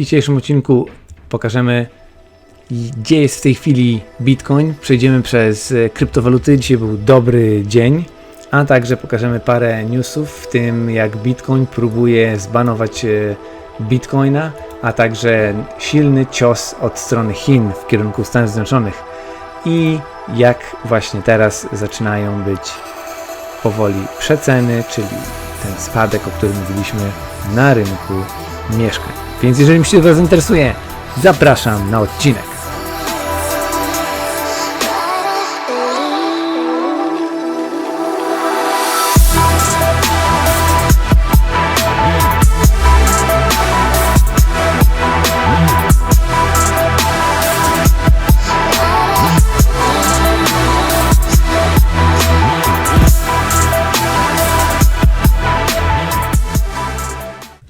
dzisiejszym odcinku pokażemy, gdzie jest w tej chwili Bitcoin. Przejdziemy przez e, kryptowaluty. Dzisiaj był dobry dzień, a także pokażemy parę newsów, w tym jak Bitcoin próbuje zbanować e, Bitcoina, a także silny cios od strony Chin w kierunku Stanów Zjednoczonych i jak właśnie teraz zaczynają być powoli przeceny, czyli ten spadek, o którym mówiliśmy na rynku mieszkań. Więc jeżeli mi się to zainteresuje, zapraszam na odcinek.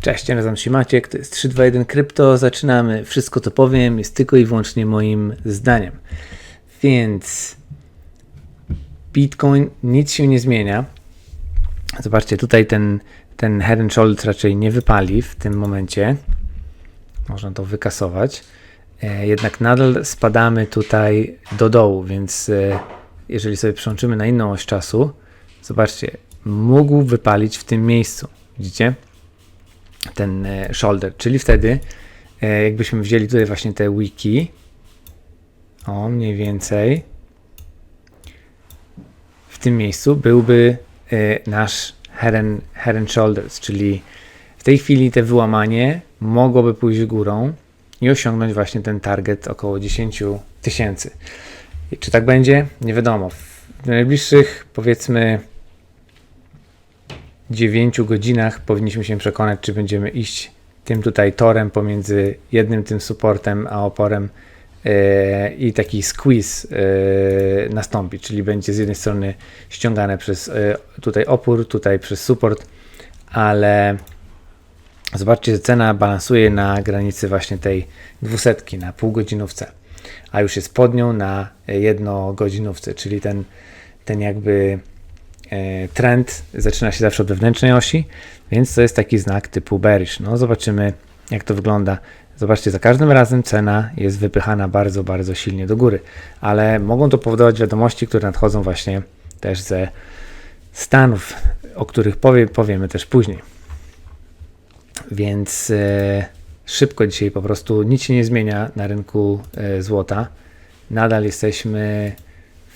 Cześć, nazywam się Maciek, to jest 321 Krypto, zaczynamy. Wszystko to powiem, jest tylko i wyłącznie moim zdaniem. Więc Bitcoin, nic się nie zmienia. Zobaczcie, tutaj ten, ten head and shoulders raczej nie wypali w tym momencie. Można to wykasować. E, jednak nadal spadamy tutaj do dołu, więc e, jeżeli sobie przełączymy na inną oś czasu, zobaczcie, mógł wypalić w tym miejscu. Widzicie? Ten e, shoulder, czyli wtedy e, jakbyśmy wzięli tutaj właśnie te wiki, o mniej więcej w tym miejscu byłby e, nasz head and, head and shoulders, czyli w tej chwili te wyłamanie mogłoby pójść górą i osiągnąć właśnie ten target około 10 tysięcy. Czy tak będzie? Nie wiadomo. W najbliższych powiedzmy 9 godzinach powinniśmy się przekonać, czy będziemy iść tym tutaj torem pomiędzy jednym tym supportem a oporem yy, i taki squeeze yy, nastąpi, czyli będzie z jednej strony ściągane przez yy, tutaj opór, tutaj przez support, ale zobaczcie, że cena balansuje na granicy właśnie tej dwusetki na półgodzinówce, a już jest pod nią na jednogodzinówce, czyli ten, ten jakby E, trend zaczyna się zawsze od wewnętrznej osi, więc to jest taki znak typu bearish. No zobaczymy jak to wygląda. Zobaczcie, za każdym razem cena jest wypychana bardzo, bardzo silnie do góry, ale mogą to powodować wiadomości, które nadchodzą właśnie też ze Stanów, o których powie, powiemy też później. Więc e, szybko dzisiaj po prostu nic się nie zmienia na rynku e, złota. Nadal jesteśmy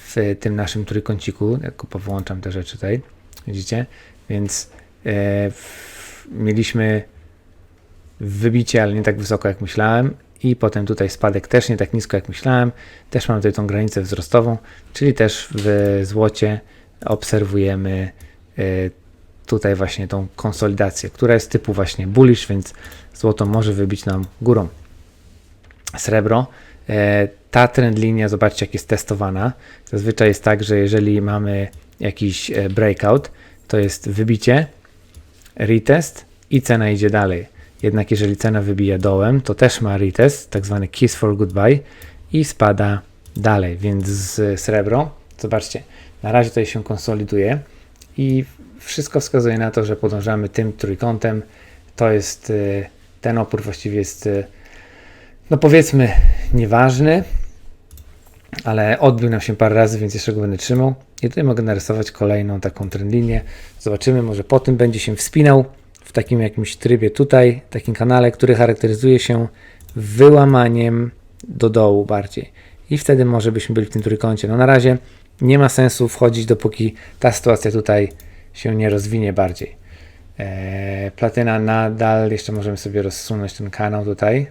w tym naszym trójkąciku, jako powłączam te rzeczy tutaj, widzicie, więc e, w, mieliśmy wybicie, ale nie tak wysoko jak myślałem i potem tutaj spadek też nie tak nisko jak myślałem, też mamy tutaj tą granicę wzrostową, czyli też w złocie obserwujemy e, tutaj właśnie tą konsolidację, która jest typu właśnie bullish, więc złoto może wybić nam górą. Srebro ta trend linia, zobaczcie jak jest testowana. Zazwyczaj jest tak, że jeżeli mamy jakiś e, breakout, to jest wybicie, retest i cena idzie dalej. Jednak jeżeli cena wybija dołem, to też ma retest, tak zwany kiss for goodbye i spada dalej. Więc z srebro, zobaczcie, na razie tutaj się konsoliduje i wszystko wskazuje na to, że podążamy tym trójkątem. To jest e, ten opór właściwie jest no powiedzmy nieważny, ale odbił nam się parę razy, więc jeszcze go będę trzymał. I tutaj mogę narysować kolejną taką trendlinię. Zobaczymy, może po tym będzie się wspinał w takim jakimś trybie tutaj, takim kanale, który charakteryzuje się wyłamaniem do dołu bardziej. I wtedy może byśmy byli w tym trójkącie. No na razie nie ma sensu wchodzić, dopóki ta sytuacja tutaj się nie rozwinie bardziej. Eee, platyna nadal, jeszcze możemy sobie rozsunąć ten kanał tutaj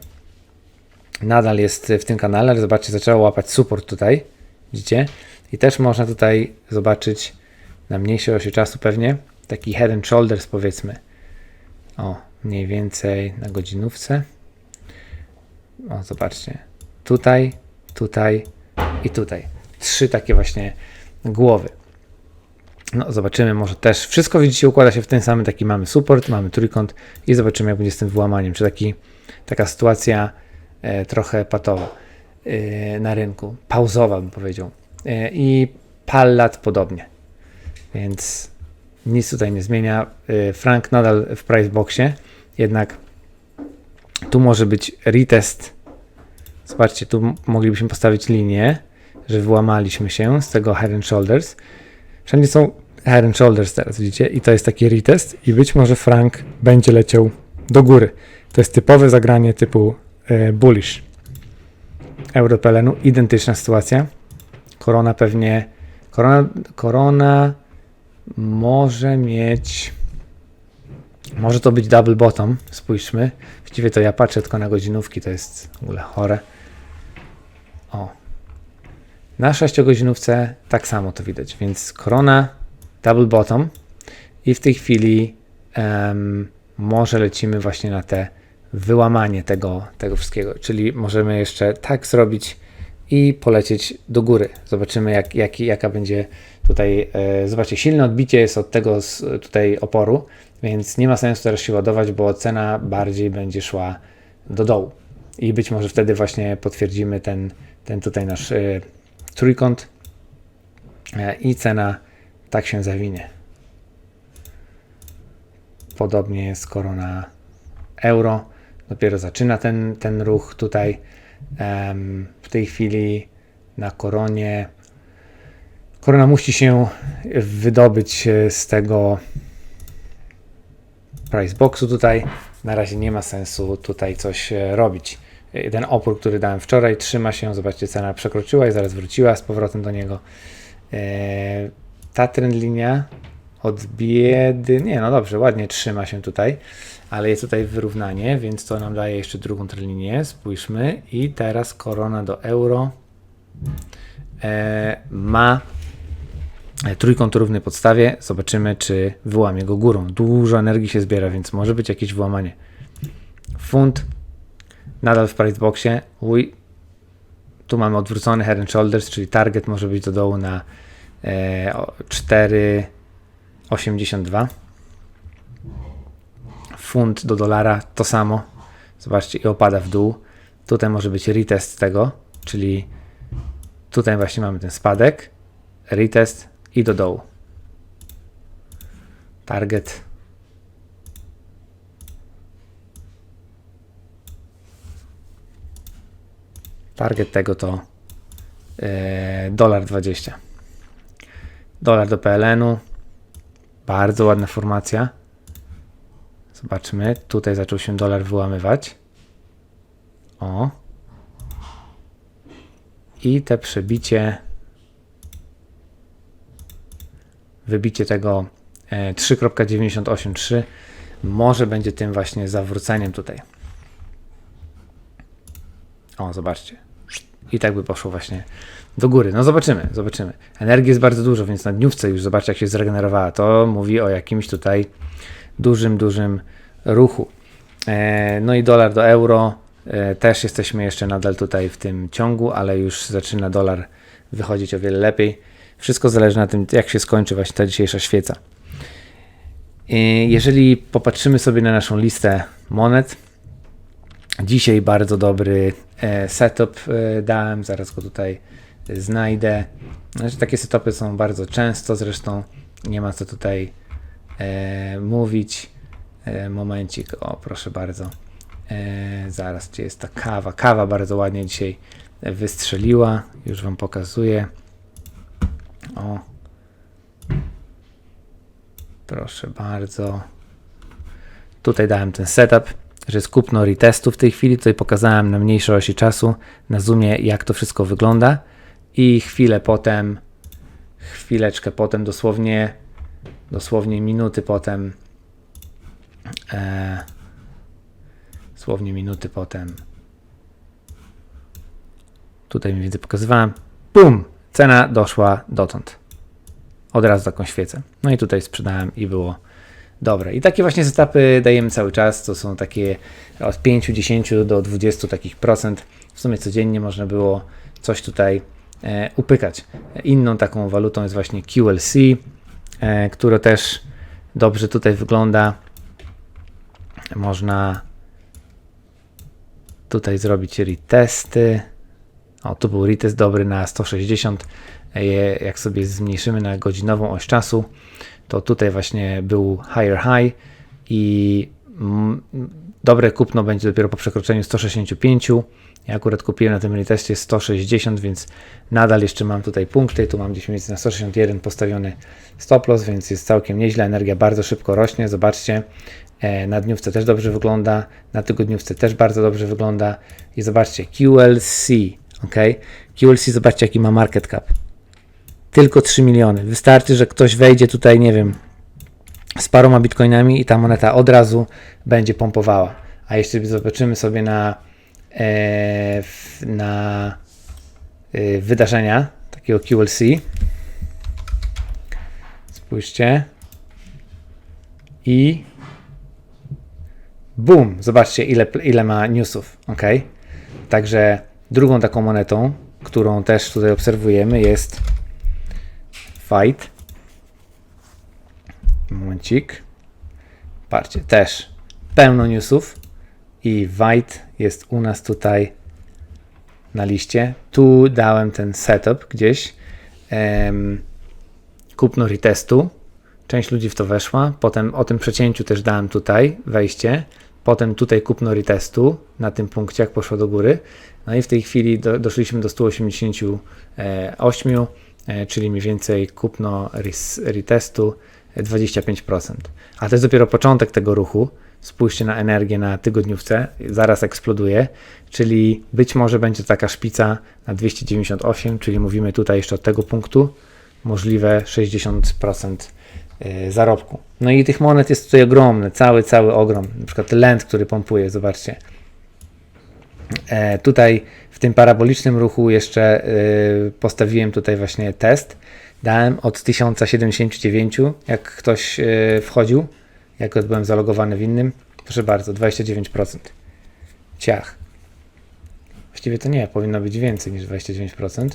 nadal jest w tym kanale, ale zobaczcie, zaczęło łapać support tutaj, widzicie? I też można tutaj zobaczyć na mniejszej osi czasu pewnie taki head and shoulders powiedzmy. O, mniej więcej na godzinówce. O, zobaczcie. Tutaj, tutaj i tutaj. Trzy takie właśnie głowy. No, zobaczymy, może też wszystko widzicie, układa się w ten sam taki mamy support, mamy trójkąt i zobaczymy, jak będzie z tym wyłamaniem. Czy taki, taka sytuacja trochę patowa e, na rynku, pauzowa bym powiedział. E, I Pallat podobnie. Więc nic tutaj nie zmienia. Frank nadal w price boxie, jednak Tu może być retest. Zobaczcie, tu moglibyśmy postawić linię, że wyłamaliśmy się z tego Head and Shoulders. Wszędzie są Head and Shoulders teraz, widzicie? I to jest taki retest i być może Frank będzie leciał do góry. To jest typowe zagranie typu e, bullish. Europelenu, identyczna sytuacja. Korona pewnie, korona, korona może mieć, może to być double bottom, spójrzmy. Właściwie to ja patrzę tylko na godzinówki, to jest w ogóle chore. O. Na 6-godzinówce tak samo to widać, więc korona, double bottom i w tej chwili em, może lecimy właśnie na te wyłamanie tego, tego wszystkiego, czyli możemy jeszcze tak zrobić i polecieć do góry. Zobaczymy jak, jak, jaka będzie tutaj, e, zobaczcie, silne odbicie jest od tego z, tutaj oporu, więc nie ma sensu teraz się ładować, bo cena bardziej będzie szła do dołu. I być może wtedy właśnie potwierdzimy ten, ten tutaj nasz e, trójkąt e, i cena tak się zawinie. Podobnie jest korona euro. Dopiero zaczyna ten, ten ruch tutaj. W tej chwili na koronie. Korona musi się wydobyć e, z tego price boxu tutaj. Na razie nie ma sensu tutaj coś e, robić. Ten opór, który dałem wczoraj, trzyma się. Zobaczcie, cena przekroczyła i zaraz wróciła z powrotem do niego. E, Ta trend linia od biedy. Nie, no dobrze, ładnie trzyma się tutaj, ale jest tutaj wyrównanie, więc to nam daje jeszcze drugą trylinię. Spójrzmy. I teraz korona do euro e, ma e, trójkąt równy podstawie. Zobaczymy, czy wyłamie go górą. Dużo energii się zbiera, więc może być jakieś włamanie. Funt nadal w price boxie. Uj, tu mamy odwrócony head and shoulders, czyli target może być do dołu na e, 4 82. Funt do dolara to samo. Zobaczcie, i opada w dół. Tutaj może być retest tego, czyli tutaj właśnie mamy ten spadek, retest i do dołu. Target. Target tego to e, dolar 20. Dolar do PLN-u, bardzo ładna formacja. Zobaczmy. Tutaj zaczął się dolar wyłamywać. O. I te przebicie. Wybicie tego e, 3.983 może będzie tym właśnie zawróceniem tutaj. O, zobaczcie. I tak by poszło właśnie do góry. No zobaczymy, zobaczymy. Energii jest bardzo dużo, więc na dniówce już zobaczcie, jak się zregenerowała. To mówi o jakimś tutaj dużym, dużym ruchu. E, no i dolar do euro. E, też jesteśmy jeszcze nadal tutaj w tym ciągu, ale już zaczyna dolar wychodzić o wiele lepiej. Wszystko zależy na tym, jak się skończy właśnie ta dzisiejsza świeca. E, jeżeli popatrzymy sobie na naszą listę monet, Dzisiaj bardzo dobry setup dałem, zaraz go tutaj znajdę. Znaczy, takie setupy są bardzo często, zresztą nie ma co tutaj e, mówić. E, momencik, o proszę bardzo. E, zaraz, gdzie jest ta kawa? Kawa bardzo ładnie dzisiaj wystrzeliła, już Wam pokazuję. O, proszę bardzo. Tutaj dałem ten setup że jest kupno w tej chwili. Tutaj pokazałem na mniejszej osi czasu na zoomie, jak to wszystko wygląda. I chwilę potem, chwileczkę potem, dosłownie, dosłownie minuty potem, e, dosłownie minuty potem, tutaj mniej więcej pokazywałem, bum, cena doszła dotąd. Od razu taką świecę. No i tutaj sprzedałem i było dobre. I takie właśnie setupy dajemy cały czas. To są takie od 5, 10 do 20 takich procent. W sumie codziennie można było coś tutaj upykać. Inną taką walutą jest właśnie QLC, e, które też dobrze tutaj wygląda. Można tutaj zrobić retesty. O, tu był retest dobry na 160. E, Jak sobie zmniejszymy na godzinową oś czasu, to tutaj właśnie był higher high i dobre kupno będzie dopiero po przekroczeniu 165. Ja akurat kupiłem na tym retestie 160, więc nadal jeszcze mam tutaj punkty. Tu mam gdzieś więcej na 161 postawiony stop loss, więc jest całkiem nieźle. Energia bardzo szybko rośnie. Zobaczcie, e, na dniówce też dobrze wygląda, na tygodniówce też bardzo dobrze wygląda. I zobaczcie, QLC, ok? QLC, zobaczcie jaki ma market cap. Tylko 3 miliony. Wystarczy, że ktoś wejdzie tutaj, nie wiem, z paroma bitcoinami i ta moneta od razu będzie pompowała. A jeśli zobaczymy sobie na, e, na e, wydarzenia takiego QLC, spójrzcie i boom, zobaczcie ile, ile ma newsów, ok? Także drugą taką monetą, którą też tutaj obserwujemy jest Fight. Momencik. Patrzcie, też pełno newsów i White jest u nas tutaj na liście. Tu dałem ten setup gdzieś. Em, kupno retestu. Część ludzi w to weszła. Potem o tym przecięciu też dałem tutaj wejście. Potem tutaj kupno retestu na tym punkcie, jak poszło do góry. No i w tej chwili do, doszliśmy do 188, e, czyli mniej więcej kupno retestu e, 25%. A to jest dopiero początek tego ruchu. Spójrzcie na energię na tygodniówce, zaraz eksploduje, czyli być może będzie taka szpica na 298, czyli mówimy tutaj jeszcze od tego punktu, możliwe 60% y, zarobku. No i tych monet jest tutaj ogromny, cały, cały ogrom. Na przykład Lend, który pompuje, zobaczcie. E, tutaj w tym parabolicznym ruchu jeszcze y, postawiłem tutaj właśnie test. Dałem od 1079, jak ktoś y, wchodził, jak byłem zalogowany w innym. Proszę bardzo, 29%. Ciach. Właściwie to nie, powinno być więcej niż 29%.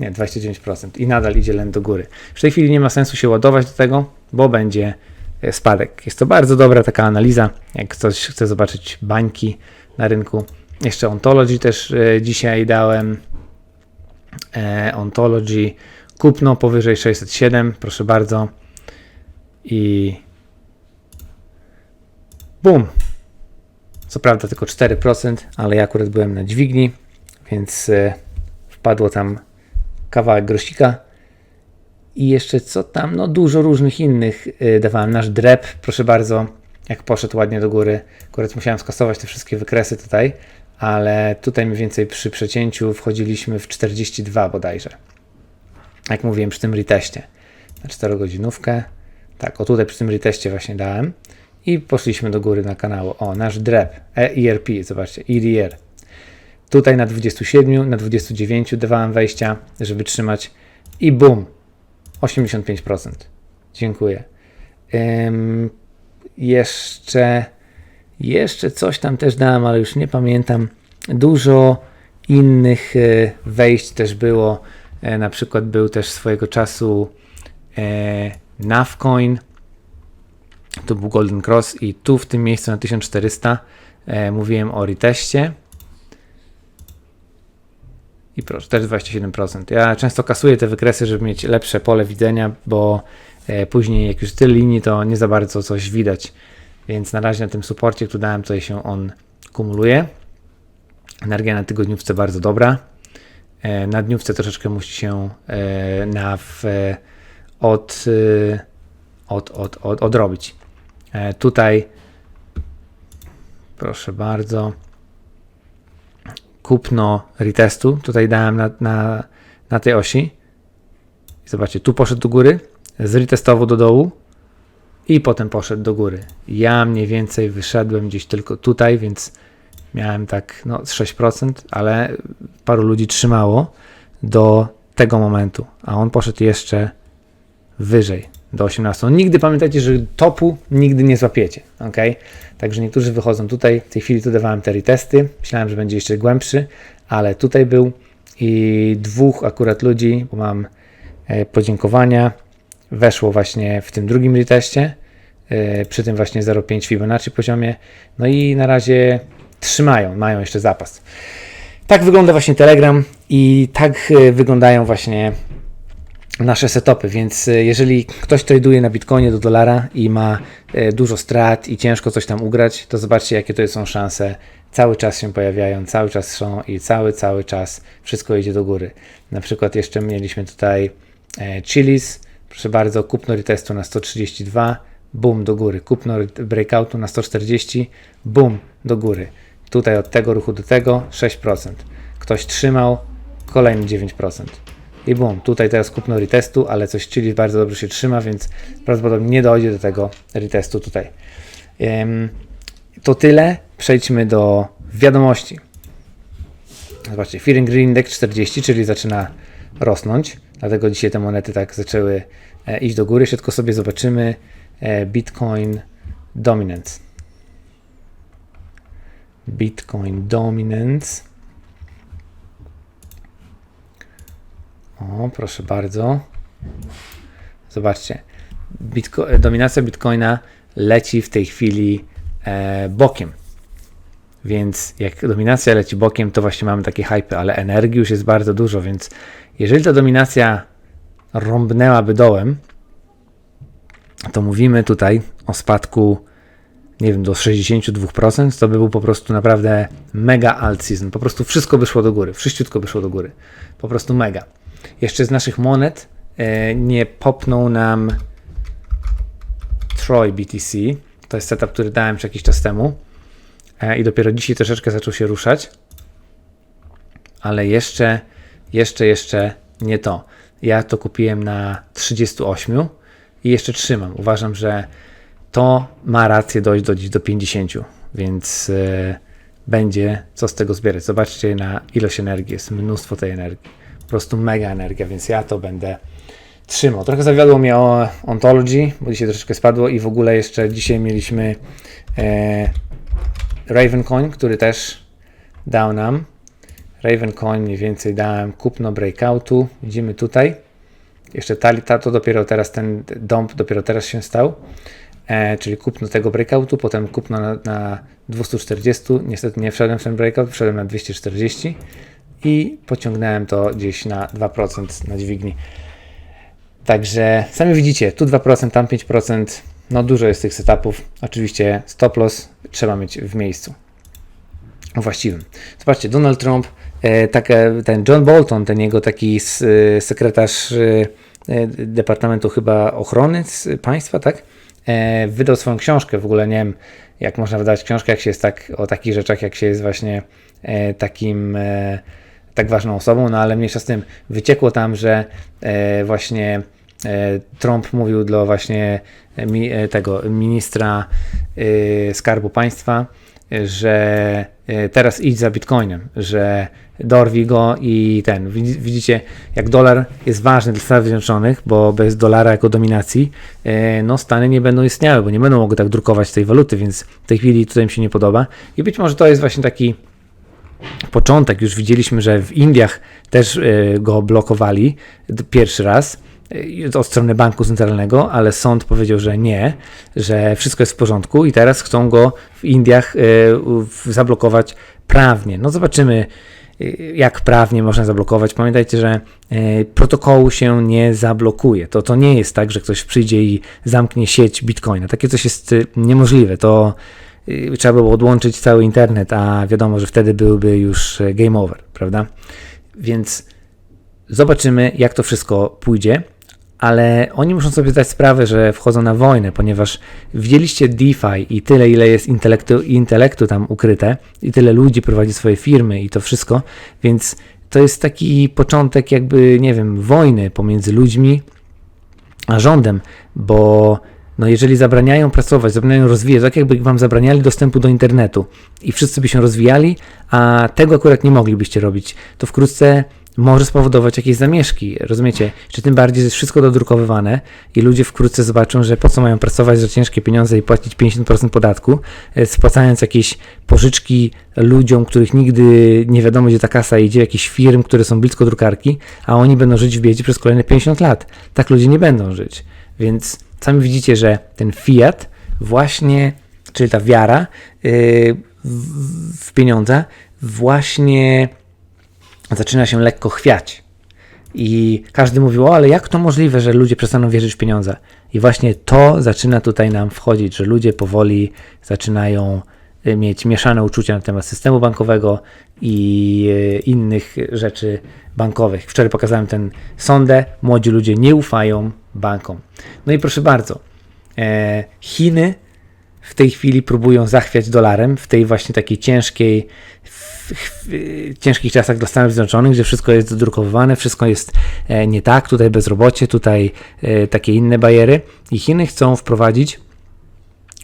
Nie, 29%. I nadal idzie lęd do góry. W tej chwili nie ma sensu się ładować do tego, bo będzie e, spadek. Jest to bardzo dobra taka analiza, jak ktoś chce zobaczyć bańki na rynku. Jeszcze Ontology też e, dzisiaj dałem. E, Ontology kupno powyżej 607, proszę bardzo. I bum. Co prawda tylko 4%, ale ja akurat byłem na dźwigni, więc e, wpadło tam kawałek grosika. I jeszcze co tam? No dużo różnych innych y, dawałem. Nasz drep, proszę bardzo, jak poszedł ładnie do góry. Akurat musiałem skasować te wszystkie wykresy tutaj, ale tutaj mniej więcej przy przecięciu wchodziliśmy w 42 bodajże. Jak mówiłem przy tym reteście. Na 4 godzinówkę. Tak, o tutaj przy tym reteście właśnie dałem. I poszliśmy do góry na kanał. O, nasz drep, ERP, zobaczcie, EDR. Tutaj na 27, na 29 dawałem wejścia, żeby trzymać i bum, 85%. Dziękuję. Ym, jeszcze, jeszcze coś tam też dałem, ale już nie pamiętam. Dużo innych e, wejść też było. E, na przykład był też swojego czasu e, Navcoin. Tu był Golden Cross i tu w tym miejscu na 1400 e, mówiłem o reteście. I proszę, też 27%. Ja często kasuję te wykresy, żeby mieć lepsze pole widzenia, bo później jak już tyle linii, to nie za bardzo coś widać. Więc na razie na tym suporcie, który dałem, tutaj się on kumuluje. Energia na tygodniówce bardzo dobra. E, na dniówce troszeczkę musi się e, na w, e, od, od, od, od, odrobić. Tutaj proszę bardzo kupno retestu. Tutaj dałem na, na, na tej osi. Zobaczcie, tu poszedł do góry, zretestował do dołu i potem poszedł do góry. Ja mniej więcej wyszedłem gdzieś tylko tutaj, więc miałem tak no, z 6%, ale paru ludzi trzymało do tego momentu, a on poszedł jeszcze wyżej, do 18. Nigdy pamiętajcie, że topu nigdy nie złapiecie, ok? Także niektórzy wychodzą tutaj, w tej chwili tu dawałem te retesty, myślałem, że będzie jeszcze głębszy, ale tutaj był i dwóch akurat ludzi, bo mam e, podziękowania, weszło właśnie w tym drugim reteście, e, przy tym właśnie 0,5 Fibonacci poziomie, no i na razie trzymają, mają jeszcze zapas. Tak wygląda właśnie Telegram i tak e, wyglądają właśnie nasze setupy, więc e, jeżeli ktoś traduje na Bitcoinie do dolara i ma dużo strat i ciężko coś tam ugrać, to zobaczcie jakie to są szanse. Cały czas się pojawiają, cały czas są i cały, cały czas wszystko idzie do góry. Na przykład jeszcze mieliśmy tutaj Chili's, proszę bardzo, kupno retestu na 132, boom do góry, kupno breakoutu na 140, boom do góry. Tutaj od tego ruchu do tego 6%. Ktoś trzymał, kolejny 9%. I bum, tutaj teraz kupno retestu, ale coś czyli bardzo dobrze się trzyma, więc prawdopodobnie nie dojdzie do tego retestu tutaj. To tyle. Przejdźmy do wiadomości. Zobaczcie, Fear and Green Index 40, czyli zaczyna rosnąć. Dlatego dzisiaj te monety tak zaczęły e, iść do góry. Tylko sobie zobaczymy e, Bitcoin Dominance. Bitcoin Dominance. O, proszę bardzo. Zobaczcie. Bitco dominacja Bitcoina leci w tej chwili e, bokiem. Więc jak dominacja leci bokiem, to właśnie mamy takie hype, ale energii już jest bardzo dużo, więc jeżeli ta dominacja rąbnęłaby dołem, to mówimy tutaj o spadku, nie wiem, do 62%, to by był po prostu naprawdę mega alt season. Po prostu wszystko by szło do góry, wszyściutko by szło do góry. Po prostu mega. Jeszcze z naszych monet e, nie popnął nam Troy BTC. To jest setup, który dałem już jakiś czas temu. E, I dopiero dzisiaj troszeczkę zaczął się ruszać. Ale jeszcze, jeszcze, jeszcze nie to. Ja to kupiłem na 38 i jeszcze trzymam. Uważam, że to ma rację dojść do do 50, więc e, będzie co z tego zbierać. Zobaczcie na ilość energii, jest mnóstwo tej energii po prostu mega energia, więc ja to będę trzymał. Trochę zawiodło mnie o Ontology, bo dzisiaj troszeczkę spadło i w ogóle jeszcze dzisiaj mieliśmy e, Ravencoin, który też dał nam. Ravencoin mniej więcej dałem kupno breakoutu. Widzimy tutaj. Jeszcze ta, to dopiero teraz ten dump dopiero teraz się stał. E, czyli kupno tego breakoutu, potem kupno na, na 240. Niestety nie wszedłem w ten breakout, wszedłem na 240 i pociągnąłem to gdzieś na 2% na dźwigni. Także sami widzicie, tu 2%, tam 5%, no dużo jest tych setupów. Oczywiście stop loss trzeba mieć w miejscu właściwym. Zobaczcie, Donald Trump, e, ten John Bolton, ten jego taki e, sekretarz e, Departamentu chyba Ochrony Państwa, tak? Wydał swoją książkę, w ogóle nie wiem, jak można wydać książkę, jak się jest tak, o takich rzeczach, jak się jest właśnie takim tak ważną osobą, no ale mniejsza z tym wyciekło tam, że właśnie Trump mówił dla właśnie mi, e, tego ministra e, Skarbu Państwa, że e, teraz idź za Bitcoinem, że dorwi go i ten. Widzicie, jak dolar jest ważny dla Stanów Zjednoczonych, bo bez dolara jako dominacji, e, no Stany nie będą istniały, bo nie będą mogły tak drukować tej waluty, więc w tej chwili tutaj mi się nie podoba. I być może to jest właśnie taki początek. Już widzieliśmy, że w Indiach też e, go blokowali pierwszy raz e, od strony banku centralnego, ale sąd powiedział, że nie, że wszystko jest w porządku i teraz chcą go w Indiach e, zablokować prawnie. No zobaczymy, jak prawnie można zablokować. Pamiętajcie, że protokołu się nie zablokuje. To, to nie jest tak, że ktoś przyjdzie i zamknie sieć Bitcoina. Takie coś jest niemożliwe. To Y, trzeba było odłączyć cały internet, a wiadomo, że wtedy byłby już game over, prawda? Więc zobaczymy, jak to wszystko pójdzie, ale oni muszą sobie zdać sprawę, że wchodzą na wojnę, ponieważ widzieliście DeFi i tyle, ile jest intelektu, intelektu tam ukryte, i tyle ludzi prowadzi swoje firmy i to wszystko, więc to jest taki początek, jakby, nie wiem, wojny pomiędzy ludźmi a rządem, bo no jeżeli zabraniają pracować, zabraniają rozwijać, tak jakby wam zabraniali dostępu do internetu i wszyscy by się rozwijali, a tego akurat nie moglibyście robić, to wkrótce może spowodować jakieś zamieszki, rozumiecie? Czy tym bardziej, że jest wszystko dodrukowywane i ludzie wkrótce zobaczą, że po co mają pracować za ciężkie pieniądze i płacić 50% podatku, e, spłacając jakieś pożyczki ludziom, których nigdy nie wiadomo, gdzie ta kasa idzie, jakieś firm, które są blisko drukarki, a oni będą żyć w biedzie przez kolejne 50 lat. Tak ludzie nie będą żyć. Więc Sami widzicie, że ten fiat właśnie, czyli ta wiara yy, w pieniądze właśnie zaczyna się lekko chwiać. I każdy mówił, o, ale jak to możliwe, że ludzie przestaną wierzyć w pieniądze? I właśnie to zaczyna tutaj nam wchodzić, że ludzie powoli zaczynają y, mieć mieszane uczucia na temat systemu bankowego i y, innych rzeczy bankowych. Wczoraj pokazałem ten sondę, młodzi ludzie nie ufają bankom. No i proszę bardzo, e, Chiny w tej chwili próbują zachwiać dolarem w tej właśnie takiej ciężkiej, ciężkich czasach dla Stanów Zjednoczonych, gdzie wszystko jest dodrukowywane, wszystko jest e, nie tak, tutaj bezrobocie, tutaj e, takie inne bariery i Chiny chcą wprowadzić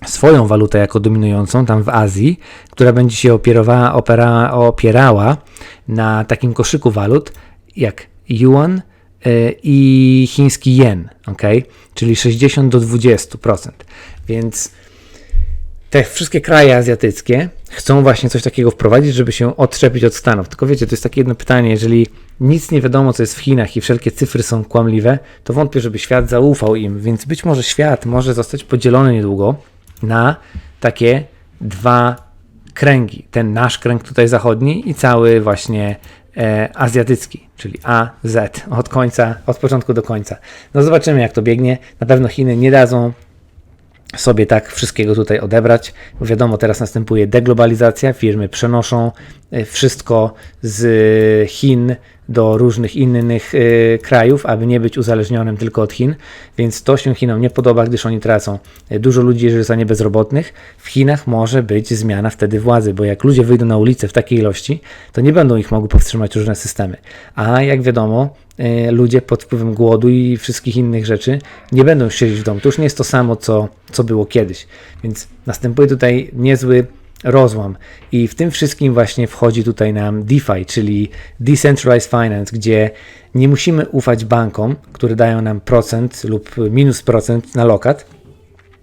swoją walutę jako dominującą tam w Azji, która będzie się opierowała, opera, opierała na takim koszyku walut jak yuan y, i chiński yen, ok? Czyli 60 do 20%. Więc te wszystkie kraje azjatyckie chcą właśnie coś takiego wprowadzić, żeby się odczepić od Stanów. Tylko wiecie, to jest takie jedno pytanie, jeżeli nic nie wiadomo, co jest w Chinach i wszelkie cyfry są kłamliwe, to wątpię, żeby świat zaufał im, więc być może świat może zostać podzielony niedługo na takie dwa kręgi. Ten nasz kręg tutaj zachodni i cały właśnie e, azjatycki, czyli A, Z, od końca, od początku do końca. No zobaczymy jak to biegnie. Na pewno Chiny nie dadzą sobie tak wszystkiego tutaj odebrać, bo wiadomo, teraz następuje deglobalizacja, firmy przenoszą e, wszystko z Chin do różnych innych y, krajów, aby nie być uzależnionym tylko od Chin, więc to się Chinom nie podoba, gdyż oni tracą e, dużo ludzi, jeżeli zostanie bezrobotnych. W Chinach może być zmiana wtedy władzy, bo jak ludzie wyjdą na ulicę w takiej ilości, to nie będą ich mogły powstrzymać różne systemy. A jak wiadomo, y, ludzie pod wpływem głodu i wszystkich innych rzeczy nie będą siedzieć w domu. To już nie jest to samo, co, co było kiedyś. Więc następuje tutaj niezły rozłam. I w tym wszystkim właśnie wchodzi tutaj nam DeFi, czyli Decentralized Finance, gdzie nie musimy ufać bankom, które dają nam procent lub minus procent na lokat,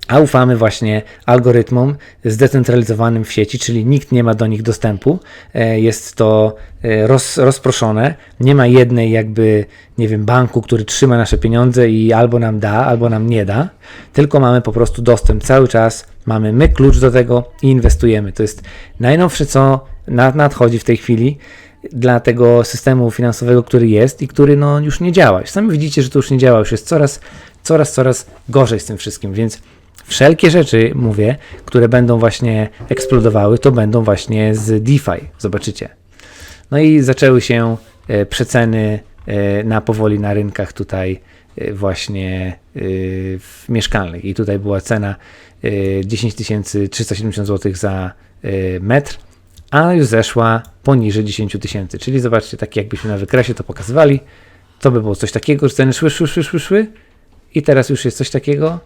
a ufamy właśnie algorytmom zdecentralizowanym w sieci, czyli nikt nie ma do nich dostępu. E, jest to e, roz, rozproszone. Nie ma jednej jakby, nie wiem, banku, który trzyma nasze pieniądze i albo nam da, albo nam nie da, tylko mamy po prostu dostęp cały czas. Mamy my klucz do tego i inwestujemy. To jest najnowsze, co nadchodzi w tej chwili dla tego systemu finansowego, który jest i który no, już nie działa. Sami widzicie, że to już nie działa, już jest coraz, coraz, coraz gorzej z tym wszystkim, więc wszelkie rzeczy, mówię, które będą właśnie eksplodowały, to będą właśnie z DeFi. Zobaczycie. No i zaczęły się e, przeceny e, na powoli na rynkach tutaj e, właśnie mieszkalnych. I tutaj była cena 10 370 zł za metr, a już zeszła poniżej 10 tysięcy. Czyli zobaczcie, tak jakbyśmy na wykresie to pokazywali, to by było coś takiego, że ceny szły, szły, szły, szły, szły i teraz już jest coś takiego,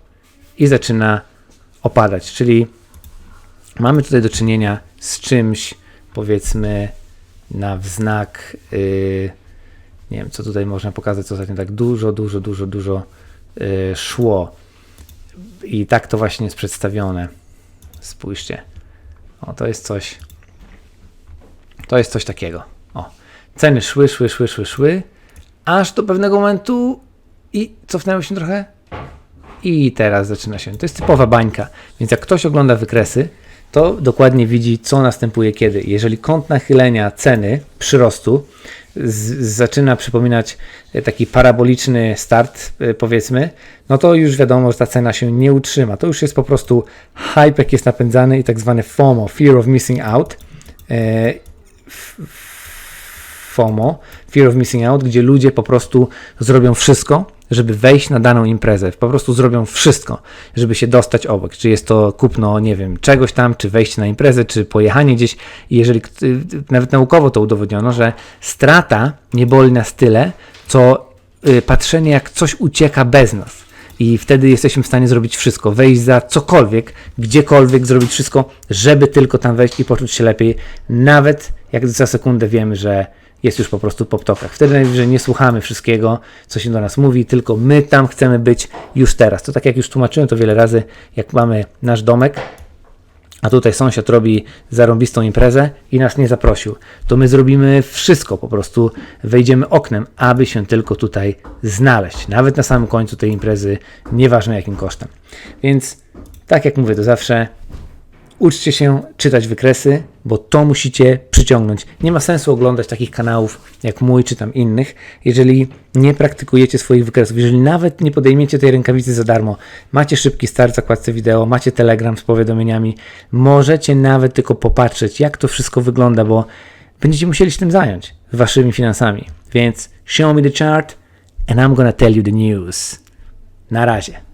i zaczyna opadać. Czyli mamy tutaj do czynienia z czymś, powiedzmy, na wznak. Yy, nie wiem, co tutaj można pokazać, co ostatnio tak dużo, dużo, dużo, dużo yy, szło. I tak to właśnie jest przedstawione. Spójrzcie. O, to jest coś. To jest coś takiego. O, ceny szły, szły, szły, szły, szły, aż do pewnego momentu i cofnęły się trochę i teraz zaczyna się. To jest typowa bańka, więc jak ktoś ogląda wykresy, to dokładnie widzi, co następuje kiedy. Jeżeli kąt nachylenia ceny przyrostu zaczyna przypominać e, taki paraboliczny start, e, powiedzmy, no to już wiadomo, że ta cena się nie utrzyma. To już jest po prostu hype, jak jest napędzany i tak zwane FOMO, Fear of Missing Out. E, FOMO, Fear of Missing Out, gdzie ludzie po prostu zrobią wszystko, żeby wejść na daną imprezę. Po prostu zrobią wszystko, żeby się dostać obok. Czy jest to kupno, nie wiem, czegoś tam, czy wejście na imprezę, czy pojechanie gdzieś. I jeżeli nawet naukowo to udowodniono, że strata nie boli nas tyle, co y, patrzenie, jak coś ucieka bez nas. I wtedy jesteśmy w stanie zrobić wszystko, wejść za cokolwiek, gdziekolwiek, zrobić wszystko, żeby tylko tam wejść i poczuć się lepiej, nawet jak za sekundę wiemy, że jest już po prostu po ptokach. Wtedy najwyżej nie słuchamy wszystkiego, co się do nas mówi, tylko my tam chcemy być już teraz. To tak jak już tłumaczyłem to wiele razy, jak mamy nasz domek, a tutaj sąsiad robi zarąbistą imprezę i nas nie zaprosił, to my zrobimy wszystko, po prostu wejdziemy oknem, aby się tylko tutaj znaleźć, nawet na samym końcu tej imprezy, nieważne jakim kosztem. Więc tak jak mówię, to zawsze Uczcie się czytać wykresy, bo to musicie przyciągnąć. Nie ma sensu oglądać takich kanałów jak mój czy tam innych, jeżeli nie praktykujecie swoich wykresów. Jeżeli nawet nie podejmiecie tej rękawicy za darmo, macie szybki start w zakładce wideo, macie Telegram z powiadomieniami, możecie nawet tylko popatrzeć, jak to wszystko wygląda, bo będziecie musieli się tym zająć waszymi finansami. Więc show me the chart and I'm gonna tell you the news. Na razie.